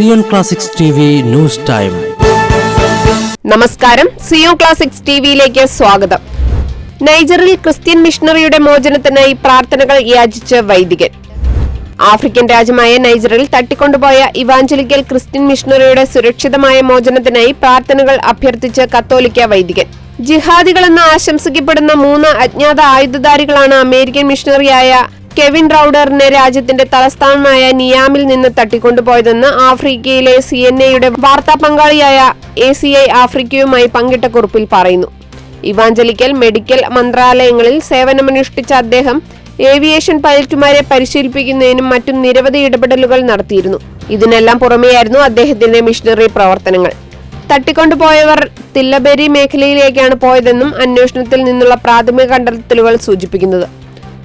Zion classics news time. നമസ്കാരം. Zion classics ടിവിയിലേക്ക് സ്വാഗതം. നൈജറിൽ ക്രിസ്ത്യൻ മിഷണറിയുടെ മോചനത്തിനായി പ്രാർത്ഥനകൾ യാചിച്ച് വൈദികൻ. ആഫ്രിക്കൻ രാജ്യമായ നൈജറിൽ തട്ടിക്കൊണ്ടുപോയ ഇവാഞ്ചലിക്കൽ ക്രിസ്ത്യൻ മിഷണറിയുടെ സുരക്ഷിതമായ മോചനത്തിനായി പ്രാർത്ഥനകൾ അഭ്യർത്ഥിച്ച് കത്തോലിക്ക വൈദികൻ. ജിഹാദികളെന്ന് ആശംസിക്കപ്പെടുന്ന മൂന്ന് അജ്ഞാത ആയുധധാരികളാണ് അമേരിക്കൻ മിഷണറിയായ കെവിൻ റൌഡറിനെ രാജ്യത്തിന്റെ തലസ്ഥാനമായ നിയാമിൽ നിന്ന് തട്ടിക്കൊണ്ടുപോയതെന്ന് ആഫ്രിക്കയിലെ സി എൻ എയുടെ വാർത്താ പങ്കാളിയായ എ സി ഐ ആഫ്രിക്കയുമായി പങ്കിട്ട കുറിപ്പിൽ പറയുന്നു. ഇവാഞ്ചലിക്കൽ മെഡിക്കൽ മന്ത്രാലയങ്ങളിൽ സേവനമനുഷ്ഠിച്ച അദ്ദേഹം ഏവിയേഷൻ പൈലറ്റുമാരെ പരിശീലിപ്പിക്കുന്നതിനും മറ്റും നിരവധി ഇടപെടലുകൾ നടത്തിയിരുന്നു. ഇതിനെല്ലാം പുറമെയായിരുന്നു അദ്ദേഹത്തിന്റെ മിഷണറി പ്രവർത്തനങ്ങൾ. തട്ടിക്കൊണ്ടുപോയവർ തില്ലബേരി മേഖലയിലേക്കാണ് പോയതെന്നും അന്വേഷണത്തിൽ നിന്നുള്ള പ്രാഥമിക കണ്ടെത്തലുകൾ സൂചിപ്പിക്കുന്നത്.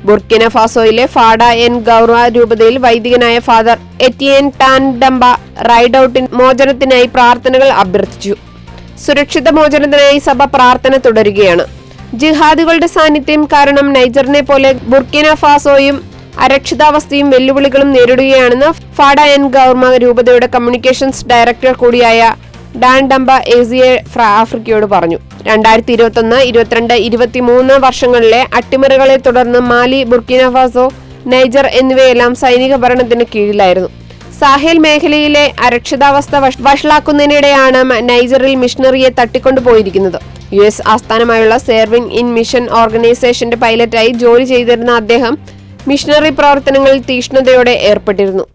ബുർക്കിന ഫാസോയിലെ ഫാഡ എൻ ഗൗറ രൂപതയിൽ വൈദികനായ ഫാദർ എറ്റിയൻ ടാൻ ഡംബ റൈഡ് ഔട്ടിൻ മോചനത്തിനായി പ്രാർത്ഥനകൾ അഭ്യർത്ഥിച്ചു. സുരക്ഷിത മോചനത്തിനായി സഭ പ്രാർത്ഥന തുടരുകയാണ്. ജിഹാദികളുടെ സാന്നിധ്യം കാരണം നൈജറിനെ പോലെ ബുർക്കിന ഫാസോയും അരക്ഷിതാവസ്ഥയും വെല്ലുവിളികളും നേരിടുകയാണെന്ന് ഫാഡ എൻ ഗൗർമ രൂപതയുടെ കമ്മ്യൂണിക്കേഷൻസ് ഡയറക്ടർ കൂടിയായ ഡാൻ ഡംബ എസിയെ ആഫ്രിക്കയോട് പറഞ്ഞു. രണ്ടായിരത്തി ഇരുപത്തൊന്ന് ഇരുപത്തിരണ്ട് ഇരുപത്തിമൂന്ന് വർഷങ്ങളിലെ അട്ടിമറികളെ തുടർന്ന് മാലി ബുർക്കിനഫാസോ നൈജർ എന്നിവയെല്ലാം സൈനിക ഭരണത്തിന് കീഴിലായിരുന്നു. സാഹേൽ മേഖലയിലെ അരക്ഷിതാവസ്ഥ വഷ- വഷളാക്കുന്നതിനിടെയാണ് നൈജറിൽ മിഷണറിയെ തട്ടിക്കൊണ്ടുപോയിരിക്കുന്നത് യു എസ് ആസ്ഥാനമായുള്ള സേർവിംഗ് ഇൻ മിഷൻ ഓർഗനൈസേഷന്റെ പൈലറ്റായി ജോലി ചെയ്തിരുന്ന അദ്ദേഹം മിഷണറി പ്രവർത്തനങ്ങളിൽ തീഷ്ണതയോടെ ഏർപ്പെട്ടിരുന്നു.